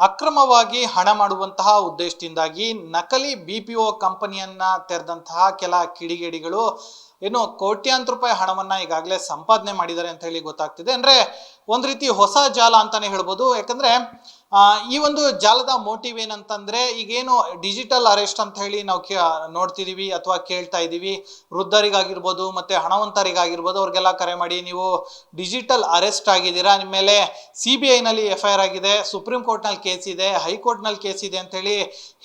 ಅಕ್ರಮವಾಗಿ ಹಣ ಮಾಡುವಂತಹ ಉದ್ದೇಶದಿಂದಾಗಿ ನಕಲಿ ಬಿ ಪಿ ಒ ಕಂಪನಿಯನ್ನ ತೆರೆದಂತಹ ಕೆಲ ಕಿಡಿಗೇಡಿಗಳು ಏನು ಕೋಟ್ಯಾಂತರ ರೂಪಾಯಿ ಹಣವನ್ನ ಈಗಾಗಲೇ ಸಂಪಾದನೆ ಮಾಡಿದ್ದಾರೆ ಅಂತ ಹೇಳಿ ಗೊತ್ತಾಗ್ತಿದೆ. ಅಂದ್ರೆ ಒಂದ್ ರೀತಿ ಹೊಸ ಜಾಲ ಅಂತಾನೆ ಹೇಳ್ಬೋದು. ಯಾಕಂದ್ರೆ ಈ ಒಂದು ಜಾಲದ ಮೋಟಿವ್ ಏನಂತಂದ್ರೆ, ಈಗೇನು ಡಿಜಿಟಲ್ ಅರೆಸ್ಟ್ ಅಂತ ಹೇಳಿ ನಾವು ನೋಡ್ತಿದೀವಿ ಅಥವಾ ಕೇಳ್ತಾ ಇದೀವಿ. ವೃದ್ಧರಿಗಾಗಿರ್ಬೋದು ಮತ್ತೆ ಹಣವಂತರಿಗಾಗಿರ್ಬೋದು, ಅವ್ರಿಗೆಲ್ಲ ಕರೆ ಮಾಡಿ ನೀವು ಡಿಜಿಟಲ್ ಅರೆಸ್ಟ್ ಆಗಿದ್ದೀರಾ? ನಿಮ್ಮ ಮೇಲೆ ಸಿ ಬಿ ಐನಲ್ಲಿ ಎಫ್ ಐ ಆರ್ ಆಗಿದೆ ಸುಪ್ರೀಂ ಕೋರ್ಟ್ನಲ್ಲಿ ಕೇಸ್ ಇದೆ ಹೈಕೋರ್ಟ್ನಲ್ಲಿ ಕೇಸ್ ಇದೆ ಅಂತ ಹೇಳಿ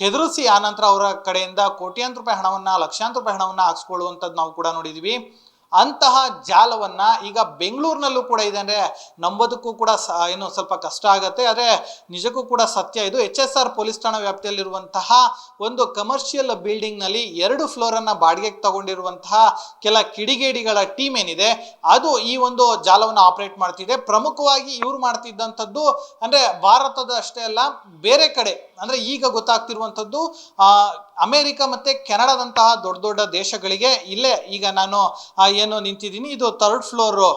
ಹೆದರಿಸಿ ಆನಂತರ ಅವರ ಕಡೆಯಿಂದ ಕೋಟ್ಯಾಂತರ ರೂಪಾಯಿ ಹಣವನ್ನ, ಲಕ್ಷಾಂತರ ರೂಪಾಯಿ ಹಣವನ್ನ ಹಾಕ್ಸ್ಕೊಳ್ಳುವಂಥದ್ದು ನಾವು ಕೂಡ ನೋಡಿದೀವಿ. ಅಂತಹ ಜಾಲವನ್ನ ಈಗ ಬೆಂಗಳೂರಿನಲ್ಲೂ ಕೂಡ ಇದೆ ಅಂದ್ರೆ ನಂಬೋದಕ್ಕೂ ಕೂಡ ಏನು ಸ್ವಲ್ಪ ಕಷ್ಟ ಆಗತ್ತೆ. ಆದ್ರೆ ನಿಜಕ್ಕೂ ಕೂಡ ಸತ್ಯ ಇದು. ಎಚ್ ಎಸ್ ಆರ್ ಪೊಲೀಸ್ ಠಾಣಾ ವ್ಯಾಪ್ತಿಯಲ್ಲಿರುವಂತಹ ಒಂದು ಕಮರ್ಷಿಯಲ್ ಬಿಲ್ಡಿಂಗ್ನಲ್ಲಿ ಎರಡು ಫ್ಲೋರ್ ಅನ್ನ ಬಾಡಿಗೆಗೆ ತಗೊಂಡಿರುವಂತಹ ಕೆಲ ಕಿಡಿಗೇಡಿಗಳ ಟೀಮ್ ಏನಿದೆ, ಅದು ಈ ಒಂದು ಜಾಲವನ್ನು ಆಪರೇಟ್ ಮಾಡ್ತಿದೆ. ಪ್ರಮುಖವಾಗಿ ಇವ್ರು ಮಾಡ್ತಿದ್ದಂಥದ್ದು ಅಂದ್ರೆ ಭಾರತದ ಅಷ್ಟೇ ಅಲ್ಲ, ಬೇರೆ ಕಡೆ ಅಂದ್ರೆ ಈಗ ಗೊತ್ತಾಗ್ತಿರುವಂಥದ್ದು ಅಮೆರಿಕ ಮತ್ತೆ ಕೆನಡಾದಂತಹ ದೊಡ್ಡ ದೊಡ್ಡ ದೇಶಗಳಿಗೆ ಇಲ್ಲೇ ಈಗ ನಾನು ಏನು ನಿಂತಿದ್ದೀನಿ. ಇದು ಥರ್ಡ್ ಫ್ಲೋರು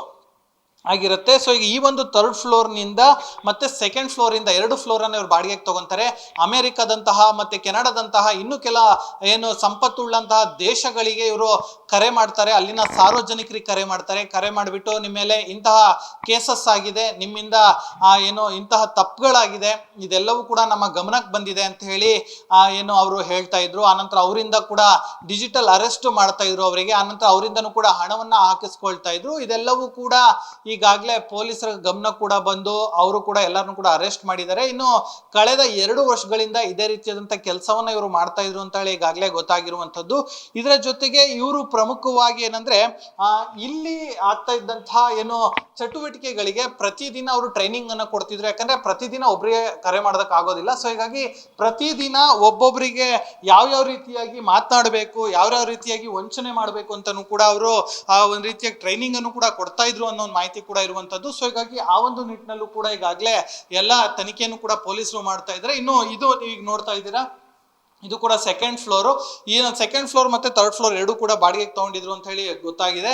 ಆಗಿರುತ್ತೆ. ಸೊ ಈಗ ಈ ಒಂದು ಥರ್ಡ್ ಫ್ಲೋರ್ನಿಂದ ಮತ್ತೆ ಸೆಕೆಂಡ್ ಫ್ಲೋರಿಂದ ಎರಡು ಫ್ಲೋರನ್ನು ಇವರು ಬಾಡಿಗೆಗೆ ತಗೊಂತಾರೆ. ಅಮೆರಿಕದಂತಹ ಮತ್ತೆ ಕೆನಡಾದಂತಹ ಇನ್ನು ಕೆಲ ಏನು ಸಂಪತ್ತುಳ್ಳಂತಹ ದೇಶಗಳಿಗೆ ಇವರು ಕರೆ ಮಾಡ್ತಾರೆ. ಅಲ್ಲಿನ ಸಾರ್ವಜನಿಕರಿಗೆ ಕರೆ ಮಾಡ್ತಾರೆ. ಕರೆ ಮಾಡಿಬಿಟ್ಟು ನಿಮ್ಮ ಮೇಲೆ ಇಂತಹ ಕೇಸಸ್ ಆಗಿದೆ. ನಿಮ್ಮಿಂದ ಏನು ಇಂತಹ ತಪ್ಪುಗಳಾಗಿದೆ. ಇದೆಲ್ಲವೂ ಕೂಡ ನಮ್ಮ ಗಮನಕ್ಕೆ ಬಂದಿದೆ ಅಂತ ಹೇಳಿ ಏನು ಅವರು ಹೇಳ್ತಾ ಇದ್ರು. ಆನಂತರ ಅವರಿಂದ ಕೂಡ ಡಿಜಿಟಲ್ ಅರೆಸ್ಟ್ ಮಾಡ್ತಾ ಇದ್ರು ಅವರಿಗೆ. ಆನಂತರ ಅವರಿಂದನೂ ಕೂಡ ಹಣವನ್ನ ಹಾಕಿಸ್ಕೊಳ್ತಾ ಇದ್ರು. ಇದೆಲ್ಲವೂ ಕೂಡ ಈಗಾಗಲೇ ಪೊಲೀಸರ ಗಮನ ಕೂಡ ಬಂದು ಅವರು ಕೂಡ ಎಲ್ಲರನ್ನು ಕೂಡ ಅರೆಸ್ಟ್ ಮಾಡಿದ್ದಾರೆ. ಇನ್ನು ಕಳೆದ ಎರಡು ವರ್ಷಗಳಿಂದ ಇದೇ ರೀತಿಯಾದಂಥ ಕೆಲಸವನ್ನ ಇವರು ಮಾಡ್ತಾ ಇದ್ರು ಅಂತ ಹೇಳಿ ಈಗಾಗಲೇ ಗೊತ್ತಾಗಿರುವಂಥದ್ದು. ಇದರ ಜೊತೆಗೆ ಇವರು ಪ್ರಮುಖವಾಗಿ ಏನಂದ್ರೆ ಇಲ್ಲಿ ಆಗ್ತಾ ಇದ್ದಂತಹ ಏನು ಚಟುವಟಿಕೆಗಳಿಗೆ ಪ್ರತಿದಿನ ಅವರು ಟ್ರೈನಿಂಗ್ ಅನ್ನ ಕೊಡ್ತಿದ್ರು. ಯಾಕಂದ್ರೆ ಪ್ರತಿದಿನ ಒಬ್ಬರಿಗೆ ಕರೆ ಮಾಡೋದಕ್ಕೆ ಆಗೋದಿಲ್ಲ. ಸೊ ಹೀಗಾಗಿ ಪ್ರತಿದಿನ ಒಬ್ಬೊಬ್ಬರಿಗೆ ಯಾವ್ಯಾವ ರೀತಿಯಾಗಿ ಮಾತನಾಡಬೇಕು, ಯಾವ್ಯಾವ ರೀತಿಯಾಗಿ ವಂಚನೆ ಮಾಡಬೇಕು ಅಂತಾನು ಕೂಡ ಅವರು ಆ ಒಂದು ರೀತಿಯ ಟ್ರೈನಿಂಗ್ ಅನ್ನು ಕೂಡ ಕೊಡ್ತಾ ಇದ್ರು ಅನ್ನೋ ಒಂದು ಮಾಹಿತಿ ಕೂಡ ಇರುವಂತದ್ದು. ಸೊ ಹೀಗಾಗಿ ಆ ಒಂದು ನಿಟ್ಟಿನಲ್ಲೂ ಕೂಡ ಈಗಾಗಲೇ ಎಲ್ಲ ತನಿಖೆಯನ್ನು ಕೂಡ ಪೊಲೀಸರು ಮಾಡ್ತಾ ಇದ್ದಾರೆ. ಇನ್ನು ಇದು ಈಗ ನೋಡ್ತಾ ಇದ್ದೀರಾ? ಇದು ಕೂಡ ಸೆಕೆಂಡ್ ಫ್ಲೋರು ಈ ಸೆಕೆಂಡ್ ಫ್ಲೋರ್ ಮತ್ತೆ ಥರ್ಡ್ ಫ್ಲೋರ್ ಎರಡೂ ಕೂಡ ಬಾಡಿಗೆಗೆ ತಗೊಂಡಿದ್ರು ಅಂತ ಹೇಳಿ ಗೊತ್ತಾಗಿದೆ.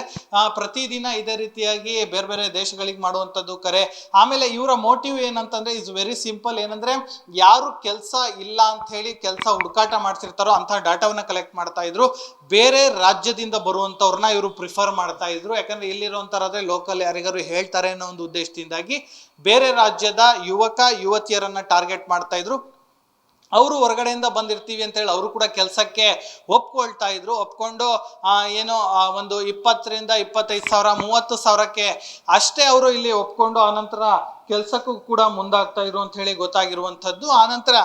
ಪ್ರತಿದಿನ ಇದೇ ರೀತಿಯಾಗಿ ಬೇರೆ ಬೇರೆ ದೇಶಗಳಿಗೆ ಮಾಡುವಂಥದ್ದು ಕರೆ. ಆಮೇಲೆ ಇವರ ಮೋಟಿವ್ ಏನಂತಂದ್ರೆ ಇಸ್ ವೆರಿ ಸಿಂಪಲ್ ಏನಂದ್ರೆ, ಯಾರು ಕೆಲಸ ಇಲ್ಲ ಅಂತ ಹೇಳಿ ಕೆಲಸ ಹುಡುಕಾಟ ಮಾಡ್ತಿರ್ತಾರೋ ಅಂತಹ ಡಾಟಾವನ್ನು ಕಲೆಕ್ಟ್ ಮಾಡ್ತಾ ಇದ್ರು. ಬೇರೆ ರಾಜ್ಯದಿಂದ ಬರುವಂಥವ್ರನ್ನ ಇವರು ಪ್ರಿಫರ್ ಮಾಡ್ತಾ ಇದ್ರು. ಯಾಕಂದ್ರೆ ಇಲ್ಲಿರುವಂಥವ್ರಾದ್ರೆ ಲೋಕಲ್ ಯಾರಿಗಾರು ಹೇಳ್ತಾರೆ ಅನ್ನೋ ಒಂದು ಉದ್ದೇಶದಿಂದಾಗಿ ಬೇರೆ ರಾಜ್ಯದ ಯುವಕ, ಯುವತಿಯರನ್ನ ಟಾರ್ಗೆಟ್ ಮಾಡ್ತಾ ಇದ್ರು. ಅವರು ಹೊರಗಡೆಯಿಂದ ಬಂದಿರ್ತೀವಿ ಅಂತ ಹೇಳಿ ಅವರು ಕೂಡ ಕೆಲಸಕ್ಕೆ ಒಪ್ಕೊಳ್ತಾ ಇದ್ರು. ಒಪ್ಕೊಂಡು ಏನು ಒಂದು ಇಪ್ಪತ್ತರಿಂದ ಇಪ್ಪತ್ತೈದು ಸಾವಿರ, ಮೂವತ್ತು ಸಾವಿರಕ್ಕೆ ಅಷ್ಟೇ ಅವರು ಇಲ್ಲಿ ಒಪ್ಕೊಂಡು ಆನಂತರ ಕೆಲಸಕ್ಕೂ ಕೂಡ ಮುಂದಾಗ್ತಾ ಇದ್ರು ಅಂತ ಹೇಳಿ ಗೊತ್ತಾಗಿರುವಂಥದ್ದು. ಆನಂತರ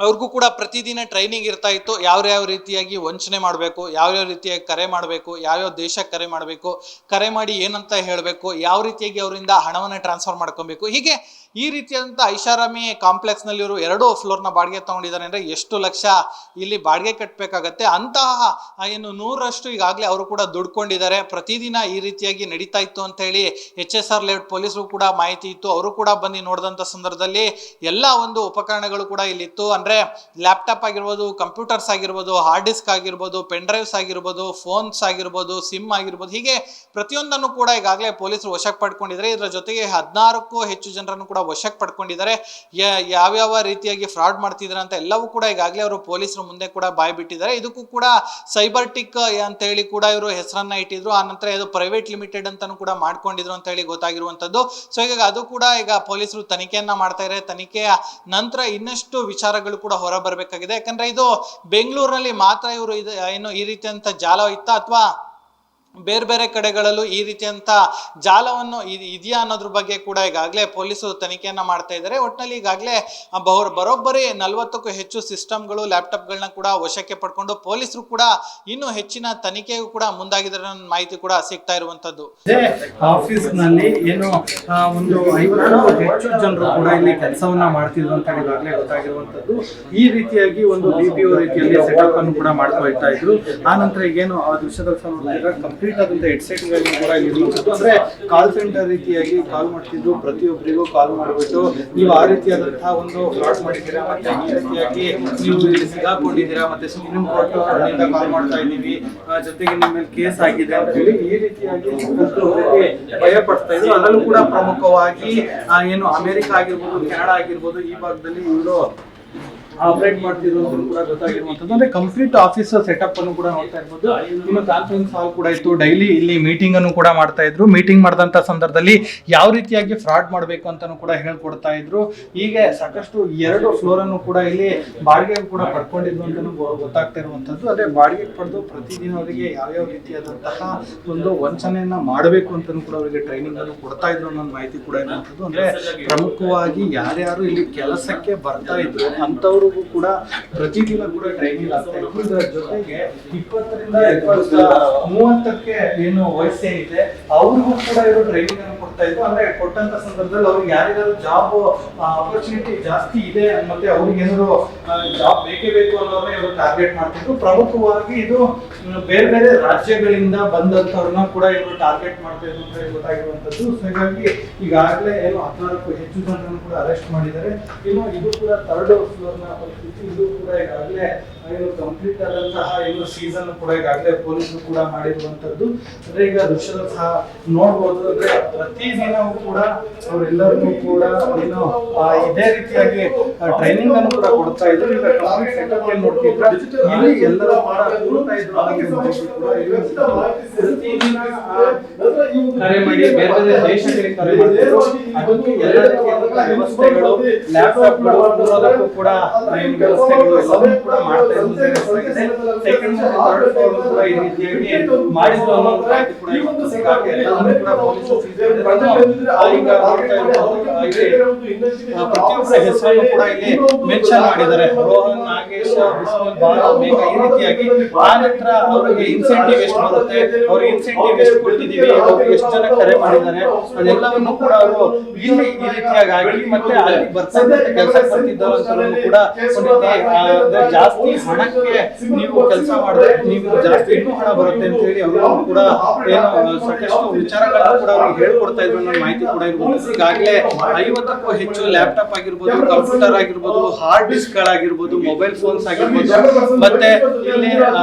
ಅವ್ರಿಗೂ ಕೂಡ ಪ್ರತಿದಿನ ಟ್ರೈನಿಂಗ್ ಇರ್ತಾ ಇತ್ತು. ಯಾವ್ಯಾವ ರೀತಿಯಾಗಿ ವಂಚನೆ ಮಾಡಬೇಕು, ಯಾವ್ಯಾವ ರೀತಿಯಾಗಿ ಕರೆ ಮಾಡಬೇಕು, ಯಾವ್ಯಾವ ದೇಶಕ್ಕೆ ಕರೆ ಮಾಡಬೇಕು, ಕರೆ ಮಾಡಿ ಏನಂತ ಹೇಳಬೇಕು, ಯಾವ ರೀತಿಯಾಗಿ ಅವರಿಂದ ಹಣವನ್ನು ಟ್ರಾನ್ಸ್ಫರ್ ಮಾಡ್ಕೊಬೇಕು. ಹೀಗೆ ಈ ರೀತಿಯಾದಂಥ ಐಷಾರಾಮಿ ಕಾಂಪ್ಲೆಕ್ಸ್ನಲ್ಲಿ ಇವರು ಎರಡು ಫ್ಲೋರ್ನ ಬಾಡಿಗೆ ತಗೊಂಡಿದ್ದಾರೆ ಅಂದರೆ ಎಷ್ಟು ಲಕ್ಷ ಇಲ್ಲಿ ಬಾಡಿಗೆ ಕಟ್ಟಬೇಕಾಗತ್ತೆ ಅಂತಹ ಏನು ನೂರರಷ್ಟು ಈಗಾಗಲೇ ಅವರು ಕೂಡ ದುಡ್ಕೊಂಡಿದ್ದಾರೆ. ಪ್ರತಿದಿನ ಈ ರೀತಿಯಾಗಿ ನಡೀತಾ ಇತ್ತು ಅಂತ ಹೇಳಿ ಎಚ್ ಎಸ್ ಆರ್ ಲೇಔಟ್ ಪೊಲೀಸರು ಕೂಡ ಮಾಹಿತಿ ಇತ್ತು. ಅವರು ಕೂಡ ಬಂದು ನೋಡಿದಂಥ ಸಂದರ್ಭದಲ್ಲಿ ಎಲ್ಲ ಒಂದು ಉಪಕರಣಗಳು ಕೂಡ ಇಲ್ಲಿತ್ತು. ಅಂದ್ರೆ ಲ್ಯಾಪ್ಟಾಪ್ ಆಗಿರ್ಬೋದು ಕಂಪ್ಯೂಟರ್ಸ್ ಆಗಿರ್ಬೋದು ಹಾರ್ಡ್ ಡಿಸ್ಕ್ ಆಗಿರ್ಬೋದು ಪೆನ್ ಡ್ರೈವ್ಸ್ ಆಗಿರ್ಬೋದು ಫೋನ್ಸ್ ಆಗಿರ್ಬೋದು ಸಿಮ್ ಆಗಿರ್ಬೋದು. ಹೀಗೆ ಪ್ರತಿಯೊಂದನ್ನು ಕೂಡ ಈಗಾಗಲೇ ಪೊಲೀಸರು ವಶಕ್ಕೆ ಪಡ್ಕೊಂಡಿದ್ದಾರೆ. ಇದರ ಜೊತೆಗೆ ಹದಿನಾರಕ್ಕೂ ಹೆಚ್ಚು ಜನರನ್ನು ಕೂಡ ವಶಕ್ಕೆ ಪಡ್ಕೊಂಡಿದ್ದಾರೆ. ಯಾವ್ಯಾವ ರೀತಿಯಾಗಿ ಫ್ರಾಡ್ ಮಾಡ್ತಿದ್ದಾರೆ ಅಂತ ಎಲ್ಲವೂ ಕೂಡ ಈಗಾಗಲೇ ಅವರು ಪೊಲೀಸರು ಮುಂದೆ ಕೂಡ ಬಾಯಿ ಬಿಟ್ಟಿದ್ದಾರೆ. ಇದಕ್ಕೂ ಕೂಡ ಸೈಬರ್ ಟಿಕ್ ಅಂತ ಹೇಳಿ ಕೂಡ ಇವರು ಹೆಸರನ್ನ ಇಟ್ಟಿದ್ರು. ಆ ನಂತರ ಇದು ಪ್ರೈವೇಟ್ ಲಿಮಿಟೆಡ್ ಅಂತಾನು ಕೂಡ ಮಾಡ್ಕೊಂಡಿದ್ರು ಅಂತ ಹೇಳಿ ಗೊತ್ತಾಗಿರುವಂತದ್ದು ಸೊ, ಈಗ ಅದು ಕೂಡ ಈಗ ಪೊಲೀಸರು ತನಿಖೆಯನ್ನ ಮಾಡ್ತಾ ಇದ್ದಾರೆ. ತನಿಖೆಯ ನಂತರ ಇನ್ನಷ್ಟು ವಿಚಾರಗಳು ಕೂಡ ಹೊರ ಬರಬೇಕಾಗಿದೆ ಯಾಕಂದ್ರೆ ಇದು ಬೆಂಗಳೂರಿನಲ್ಲಿ ಮಾತ್ರ ಇವರು ಇದು, ಏನು ಈ ರೀತಿಯಂತ ಜಾಲ ಇತ್ತ, ಅಥವಾ ಬೇರೆ ಬೇರೆ ಕಡೆಗಳಲ್ಲೂ ಈ ರೀತಿಯಂತ ಜಾಲವನ್ನು ಇದ್- ಇದೆಯಾ ಅನ್ನೋದ್ರ ಬಗ್ಗೆ ಕೂಡ ಈಗಾಗಲೇ ಪೊಲೀಸರು ತನಿಖೆಯನ್ನ ಮಾಡ್ತಾ ಇದ್ದಾರೆ. ಒಟ್ಟಿನಲ್ಲಿ ಈಗಾಗಲೇ ಬರೋ ಬರೋಬ್ಬರಿ ನಲವತ್ತಕ್ಕೂ ಹೆಚ್ಚು ಸಿಸ್ಟಮ್ಗಳು ಲ್ಯಾಪ್ಟಾಪ್ಗಳನ್ನ ಕೂಡ ವಶಕ್ಕೆ ಪಡ್ಕೊಂಡು ಪೊಲೀಸರು ಕೂಡ ಇನ್ನೂ ಹೆಚ್ಚಿನ ತನಿಖೆಗೂ ಕೂಡ ಮುಂದಾಗಿದ್ದಾರೆ ಅನ್ನೋ ಮಾಹಿತಿ ಕೂಡ ಸಿಗ್ತಾ ಇರುವಂತದ್ದು ಆಫೀಸ್ನಲ್ಲಿ ಏನು ಒಂದು ಐವತ್ತು ಹೆಚ್ಚು ಜನರು ಕೂಡ ಇಲ್ಲಿ ಕೆಲಸವನ್ನ ಮಾಡ್ತಿದ್ರು ಅಂತ ಈಗಾಗಲೇ ಗೊತ್ತಾಗಿರುವಂತದ್ದು ಈ ರೀತಿಯಾಗಿ ಒಂದು ಬಿ ರೀತಿಯಲ್ಲಿ ಸೆಟಪ್ ಅನ್ನು ಕೂಡ ಮಾಡ್ಕೊಳ್ತಾ ಇದ್ರು. ಆ ನಂತರ ಈಗೇನು ಆ ದೃಶ್ಯದಲ್ಲಿ ಕಂಪ್ಲೀಟ್ ಆದಂತ ಹೆಡ್ಸೆಟ್ಗಳನ್ನು ಕೂಡ ಇರುವಂಥದ್ದು ಅಂದ್ರೆ ಕಾಲ್ ಸೆಂಟರ್ ರೀತಿಯಾಗಿ ಕಾಲ್ ಮಾಡ್ತಿದ್ರು, ಪ್ರತಿಯೊಬ್ಬರಿಗೂ ಕಾಲ್ ಮಾಡಿಬಿಟ್ಟು ನೀವು ಆ ರೀತಿಯಾದಂತಹ ಒಂದು ಫ್ರಾಡ್ ಮಾಡಿದ್ದೀರಾ, ಮತ್ತೆ ಈ ರೀತಿಯಾಗಿ ನೀವು ಇಲ್ಲಿ ಸಿಗಾಕೊಂಡಿದ್ದೀರಾ, ಮತ್ತೆ ಸುಪ್ರೀಂ ಕೋರ್ಟ್ ಕಾಲ್ ಮಾಡ್ತಾ ಇದ್ದೀವಿ ಜೊತೆಗೆ ನಿಮ್ಮ ಮೇಲೆ ಕೇಸ್ ಆಗಿದೆ ಅಂತ ಹೇಳಿ ಈ ರೀತಿಯಾಗಿ ಭಯ ಪಡ್ತಾ ಇದ್ರು. ಅದರಲ್ಲೂ ಕೂಡ ಪ್ರಮುಖವಾಗಿ ಏನು ಅಮೆರಿಕ ಆಗಿರ್ಬೋದು, ಕೆನಡಾ ಆಗಿರ್ಬೋದು, ಈ ಭಾಗದಲ್ಲಿ ಇವರು ಆಪರೇಟ್ ಮಾಡ್ತಿರೋದು ಕೂಡ ಗೊತ್ತಾಗಿರುವಂತದ್ದು ಅಂದ್ರೆ ಕಂಪ್ಲೀಟ್ ಆಫೀಸ್ ಸೆಟಪ್ ಅನ್ನು ಕೂಡ ನೋಡ್ತಾ ಇರ್ಬೋದು. ಇನ್ನು ಕಾನ್ಫರೆನ್ಸ್ ಹಾಲ್ ಕೂಡ ಇತ್ತು. ಡೈಲಿ ಇಲ್ಲಿ ಮೀಟಿಂಗ್ ಅನ್ನು ಕೂಡ ಮಾಡ್ತಾ ಇದ್ರು. ಮೀಟಿಂಗ್ ಮಾಡಿದಂತ ಸಂದರ್ಭದಲ್ಲಿ ಯಾವ ರೀತಿಯಾಗಿ ಫ್ರಾಡ್ ಮಾಡಬೇಕು ಅಂತಾನು ಕೂಡ ಹೇಳ್ಕೊಡ್ತಾ ಇದ್ರು. ಹೀಗೆ ಸಾಕಷ್ಟು ಎರಡು ಫ್ಲೋರ್ ಅನ್ನು ಕೂಡ ಇಲ್ಲಿ ಬಾಡಿಗೆ ಕೂಡ ಪಡ್ಕೊಂಡಿದ್ರು ಅಂತಾನು ಗೊ- ಗೊತ್ತಾಗ್ತಾ ಇರುವಂತದ್ದು ಅದೇ ಬಾಡಿಗೆ ಪಡೆದು ಪ್ರತಿದಿನ ಅವರಿಗೆ ಯಾವ್ಯಾವ ರೀತಿಯಾದಂತಹ ಒಂದು ವಂಚನೆಯನ್ನ ಮಾಡಬೇಕು ಅಂತಾನು ಕೂಡ ಅವರಿಗೆ ಟ್ರೈನಿಂಗ್ ಅನ್ನು ಕೊಡ್ತಾ ಇದ್ರು ಅನ್ನೋ ಮಾಹಿತಿ ಕೂಡ ಇರುವಂತದ್ದು ಅಂದ್ರೆ ಪ್ರಮುಖವಾಗಿ ಯಾರ್ಯಾರು ಇಲ್ಲಿ ಕೆಲಸಕ್ಕೆ ಬರ್ತಾ ಇದ್ರು ಅಂತವ್ರಿಗೂ ಕೂಡ ಪ್ರತಿದಿನ ಕೂಡ ಟ್ರೈನಿಂಗ್ ಆಗ್ತಾ ಇತ್ತು. ಇದರ ಜೊತೆಗೆ ಇಪ್ಪತ್ತರಿಂದ ಇಪ್ಪತ್ತ ಮೂವತ್ತಕ್ಕೆ ಏನು ವಯಸ್ಸೇನಿದೆ, ಅವ್ರಿಗೂ ಕೂಡ ಇರೋ ಟ್ರೈನಿಂಗ್ ಕೊಡ್ತಾ ಇದ್ರು ಅಂದ್ರೆ ಕೊಟ್ಟಂತ ಸಂದರ್ಭದಲ್ಲಿ ಅವ್ರಿಗೆ ಯಾರಿಗಾದ್ರು ಜಾಬ್ ಅಪರ್ಚುನಿಟಿ ಜಾಸ್ತಿ ಇದೆ ಮತ್ತೆ ಅವ್ರಿಗೆ ಏನಾದ್ರು ಜಾಬ್ ಬೇಕೇ ಬೇಕು ಅನ್ನೋದನ್ನ ಇವರು ಟಾರ್ಗೆಟ್ ಮಾಡ್ತಿದ್ರು. ಪ್ರಮುಖವಾಗಿ ಇದು ಬೇರೆ ಬೇರೆ ರಾಜ್ಯಗಳಿಂದ ಬಂದಂತವ್ರನ್ನ ಕೂಡ ಇವರು ಟಾರ್ಗೆಟ್ ಮಾಡ್ತಾ ಇದ್ರು ಅಂತ ಗೊತ್ತಾಗಿರುವಂತದ್ದು ಸೊ ಹೀಗಾಗಿ ಈಗಾಗಲೇ ಏನು ಹದಿನಾಲ್ಕು ಹೆಚ್ಚು ಜನರನ್ನು ಕೂಡ ಅರೆಸ್ಟ್ ಮಾಡಿದ್ದಾರೆ. ಇನ್ನು ಇದು ಕೂಡ ಥರ್ಡ್ ಫ್ಲೋರ್ನ ಪರಿಸ್ಥಿತಿ. ಇದು ಕೂಡ ಈಗಾಗಲೇ ಏನು ಕಂಪ್ಲೀಟ್ ಆದಂತಹ ಏನು ಸೀಸನ್ ಕೂಡ ಈಗಾಗಲೇ ಪೊಲೀಸರು ಕೂಡ ಮಾಡಿರುವಂತದ್ದು ಅಂದ್ರೆ ಈಗ ದೃಶ್ಯದ ಸಹ ನೋಡ್ಬೋದು ಅಂದ್ರೆ ಪ್ರತಿದಿನವೂ ಕೂಡ ಅವರೆಲ್ಲರಿಗೂ ಕೂಡ ಏನು ಇದೇ ರೀತಿಯಾಗಿ ಟ್ರೈನಿಂಗ್ ಅನ್ನು ಕೂಡ ಕೊಡ್ತಾ ಇದ್ರು. ಈಗ ಎಕನಾಮಿಕ್ ಸೆಕ್ಟರ್ ನೋಡ್ತಿದ್ರ, ಇಲ್ಲಿ ಎಲ್ಲರೂ ಕರೆ ಮಾಡಿ, ಬೇರೆ ಬೇರೆ ದೇಶಗಳಿಗೆ ಕರೆ ಮಾಡಿದ್ರು ಅದಕ್ಕೆ ವ್ಯವಸ್ಥೆಗಳು ಕೊಡೋದಕ್ಕೂ ಕೂಡ ಟ್ರೈನಿಂಗ್ ವ್ಯವಸ್ಥೆಗಳು ಎಲ್ಲವನ್ನೂ ಕೂಡ ಮಾಡ್ತಾ ಇದ್ರು. ಸೆಕೆಂಡ್ ಥರ್ಡ್ ಈ ಮಾಡಿದ್ರು ಅನ್ನೋ ಮಾಹಿತಿ ಕೂಡ ಇರುವಂತದ್ದು. ಹೀಗಾಗಿ ಎಲ್ಲವನ್ನೂ ಕೂಡ ಪ್ರತಿಯೊಬ್ಬರ ಹೆಸರನ್ನು ಕೂಡ ಇಲ್ಲಿ ಮೆನ್ಷನ್ ಮಾಡಿದ್ದಾರೆ. ರೋಹನ್ ನಾಗೇಶ್ ಬಿಸ್ಮಿಲ್ ಬಾಲ ಮೇಘ ಈ ರೀತಿಯಾಗಿ ಆ ನಂತರ ಅವರಿಗೆ ಇನ್ಸೆಂಟಿವ್ ಎಷ್ಟು ಬರುತ್ತೆ ಅವ್ರಿಗೆ ಇನ್ಸೆಂಟಿವ್ ಎಷ್ಟು ಕೊಟ್ಟಿದೀವಿ ಅವ್ರು ಎಷ್ಟು ಜನ ಕರೆ ಮಾಡಿದ್ದಾರೆ ಅದೆಲ್ಲವನ್ನು ಕೂಡ ಅವರು ಇಲ್ಲಿ ಈ ರೀತಿಯಾಗಿ ಆಗಲಿ ಮತ್ತೆ ಅಲ್ಲಿ ಬರ್ತಾ ಕೆಲಸ ಬರ್ತಿದ್ದವರನ್ನು ಕೂಡ ಜಾಸ್ತಿ ಹಣಕ್ಕೆ ನೀವು ಕೆಲಸ ಮಾಡಿದ್ರೆ ನೀವು ಜಾಸ್ತಿ ಇನ್ನೂ ಹಣ ಬರುತ್ತೆ ಅಂತ ಹೇಳಿ ಅವರು ಕೂಡ ಏನು ಸಾಕಷ್ಟು ವಿಚಾರಗಳನ್ನು ಕೂಡ ಅವ್ರಿಗೆ ಹೇಳ್ಕೊಡ್ತಾ ಇದ್ರು ಅನ್ನೋ ಮಾಹಿತಿ ಕೂಡ ಇರ್ಬೋದು. ಈಗಾಗಲೇ ಐವತ್ತಕ್ಕೂ ಹೆಚ್ಚು ಲ್ಯಾಪ್ಟಾಪ್ ಆಗಿರ್ಬೋದು ಕಂಪ್ಯೂಟರ್ ಆಗಿರ್ಬೋದು ಹಾರ್ಡ್ ಡಿಸ್ಕ್ ಗಳಾಗಿರ್ಬೋದು ಮೊಬೈಲ್ ಫೋನ್ಸ್ ಆಗಿರ್ಬೋದು ಮತ್ತೆ ಇಲ್ಲಿ ಆ,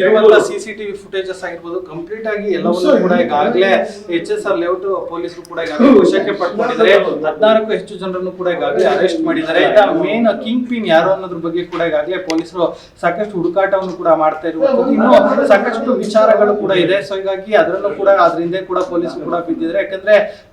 ಇರುವಂತ ಸಿ ಸಿ ಟಿವಿ ಫುಟೇಜಸ್ ಆಗಿರ್ಬೋದು ಕಂಪ್ಲೀಟ್ ಆಗಿ ಎಲ್ಲವನ್ನೂ ಕೂಡ ಈಗಾಗಲೇ ಎಚ್ ಎಸ್ ಆರ್ ಲೇಔಟ್ ಪೊಲೀಸರು ಕೂಡ ಈಗಾಗಲೇ ವಶಕ್ಕೆ ಪಡ್ಕೊಂಡಿದ್ದಾರೆ. ಹದಿನಾರಕ್ಕೂ ಹೆಚ್ಚು ಜನರನ್ನು ಕೂಡ ಈಗಾಗಲೇ ಅರೆಸ್ಟ್ ಮಾಡಿದ್ದಾರೆ. ಮೇನ್ ಕಿಂಗ್ ಪಿನ್ ಯಾರು ಅನ್ನೋದ್ರ ಬಗ್ಗೆ ಕೂಡ ಈಗಾಗಲೇ ಪೊಲೀಸರು ಸಾಕಷ್ಟು ಹುಡುಕಾಟವನ್ನು ಕೂಡ ಮಾಡ್ತಾ ಇರುವಂತದ್ದು. ಇನ್ನು ಸಾಕಷ್ಟು ವಿಚಾರಗಳು ಕೂಡ ಇದೆ. ಸೊ ಹೀಗಾಗಿ ಅದರಲ್ಲೂ ಕೂಡ ಅದರಿಂದ ಕೂಡ ಪೊಲೀಸರು ಕೂಡ ಬಿದ್ದಿದ್ದಾರೆ. ಯಾಕಂದ್ರೆ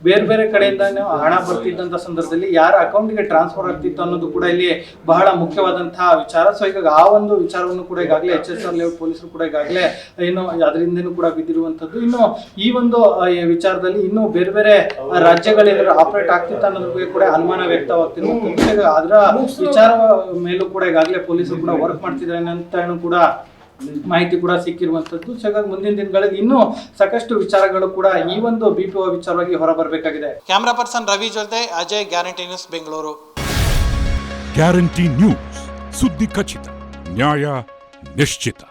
ಬೇರೆ ಬೇರೆ ಕಡೆಯಿಂದ ಹಣ ಬರ್ತಿದ್ದಂತ ಸಂದರ್ಭದಲ್ಲಿ ಯಾರ ಅಕೌಂಟ್ಗೆ ಟ್ರಾನ್ಸ್ಫರ್ ಆಗ್ತಿತ್ತು ಅನ್ನೋದು ಕೂಡ ಇಲ್ಲಿ ಬಹಳ ಮುಖ್ಯವಾದಂತಹ ವಿಚಾರ. ಸೊ ಈಗ ಆ ಒಂದು ವಿಚಾರವನ್ನು ಕೂಡ ಈಗಾಗಲೇ ಎಚ್ ಎಸ್ ಆರ್ ಲೆವೆಲ್ ಪೊಲೀಸರು ಕೂಡ ಈಗಾಗಲೇ ಏನು ಅದರಿಂದನೂ ಕೂಡ ಬಿದ್ದಿರುವಂತದ್ದು ಇನ್ನು ಈ ಒಂದು ವಿಚಾರದಲ್ಲಿ ಇನ್ನು ಬೇರೆ ಬೇರೆ ರಾಜ್ಯಗಳೇನಾದ್ರು ಆಪರೇಟ್ ಆಗ್ತಿತ್ತು ಅನ್ನೋದ್ರ ಬಗ್ಗೆ ಕೂಡ ಅನುಮಾನ ವ್ಯಕ್ತವಾಗ್ತಿರುವಂತದ್ದು ಈಗ ಅದರ ವಿಚಾರ ಮೇಲೂ ಕೂಡ ಈಗಾಗಲೇ ಪೊಲೀಸರು ಕೂಡ ವರ್ಕ್ ಮಾಡ್ತಿದ್ದಾರೆ ಅಂತ ಕೂಡ ಮಾಹಿತಿ ಕೂಡ ಸಿಕ್ಕಿರುವಂತದ್ದು. ಸೊ ಹಾಗಾಗಿ ಮುಂದಿನ ದಿನಗಳಲ್ಲಿ ಇನ್ನೂ ಸಾಕಷ್ಟು ವಿಚಾರಗಳು ಕೂಡ ಈ ಒಂದು ಬಿ ಪಿ ಒ ವಿಚಾರವಾಗಿ ಹೊರಬರಬೇಕಾಗಿದೆ. ಕ್ಯಾಮ್ರಾ ಪರ್ಸನ್ ರವಿ ಜೊತೆ Ajay guarantee news Bengaluru guarantee news ಸುದ್ದಿ ಖಚಿತ ನ್ಯಾಯ ನಿಶ್ಚಿತ